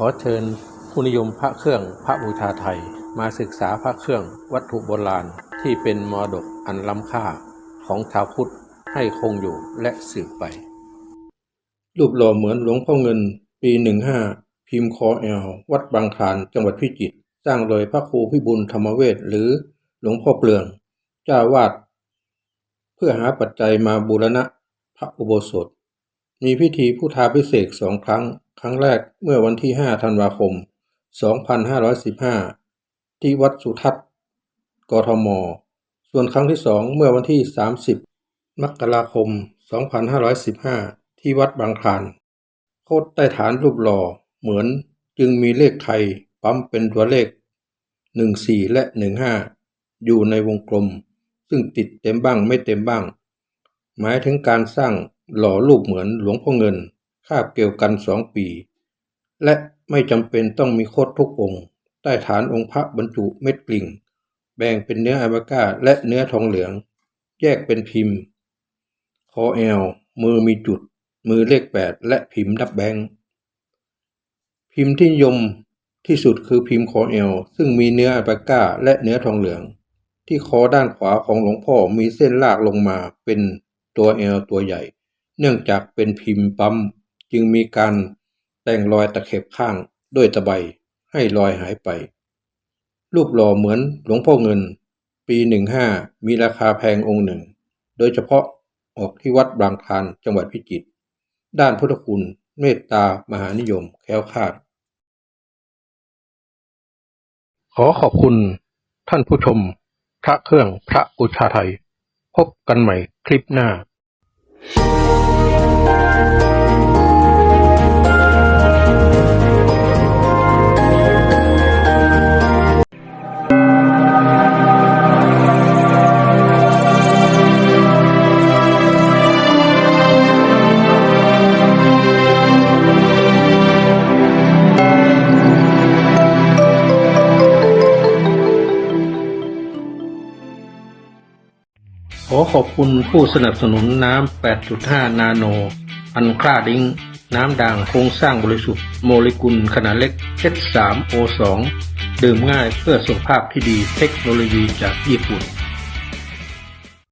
ขอเชิญผู้นิยมพระเครื่องพระบูชาไทย มาศึกษาพระเครื่องวัตถุโบราณที่เป็นมรดกอันล้ำค่าของชาวพุทธให้คงอยู่และสืบไป รูปหล่อเหมือนหลวงพ่อเงิน ปีหนึ่งห้าพิมพ์คอแอล วัดบางคลานจังหวัดพิจิตรสร้างโดยพระครูพิบูลธรรมเวชหรือหลวงพ่อเปลือง เจ้าวาด เพื่อหาปัจจัยมาบูรณะพระอุโบสถ มีพิธีพุทธาพิเศษสองครั้ง ครั้งแรกเมื่อวันที่ 5 ธันวาคม 2515 ที่วัดสุทัศน์ กทม ส่วนครั้งที่สองเมื่อวันที่ 30 มกราคม 2515 ที่วัดบางคลาน โคดใต้ฐานรูปหล่อเหมือนจึงมีเลขไทยปั๊มเป็นตัวเลข 14 และ 15 อยู่ในวงกลม ซึ่งติดเต็มบ้างไม่เต็มบ้าง หมายถึงการสร้างหล่อรูปเหมือนหลวงพ่อเงิน คาบเกี่ยวกันสองปี และไม่จำเป็นต้องมีโคดทุกองค์ ใต้ฐานองค์พระบรรจุเม็ดกลิ่ง แบ่งเป็นเนื้ออาบาก้าและเนื้อทองเหลือง แยกเป็นพิมพ์ คอแอล มือมีจุด มือเลขแปดและพิมพ์ดับแบงพิมพ์ที่นิยมที่สุดคือพิมพ์คอแอล ซึ่งมีเนื้ออัลปาก้าและเนื้อทองเหลือง ที่คอด้านขวาของหลวงพ่อมีเส้นลากลงมาเป็นตัวแอลตัวใหญ่ เนื่องจากเป็นพิมพ์ปั๊ม จึงมีการแต่งรอยตะเข็บข้างด้วยตะไบให้รอยหายไป รูปหล่อเหมือนหลวงพ่อเงิน ปีหนึ่งห้ามีราคาแพงองค์หนึ่ง โดยเฉพาะออกที่วัดบางคลานจังหวัดพิจิตรด้านพุทธคุณเมตตามหานิยมแคล้วคลาด ขอขอบคุณท่านผู้ชม พระเครื่องพระอุชาไทย พบกันใหม่คลิปหน้า ขอขอบคุณผู้สนับสนุนน้ำ 8.5 นาโน อันคลาดิ้ง น้ำด่างโครงสร้างบริสุทธิ์โมเลกุลขนาดเล็ก H3O2 ดื่มง่ายเพื่อสุขภาพที่ดีเทคโนโลยีจากญี่ปุ่น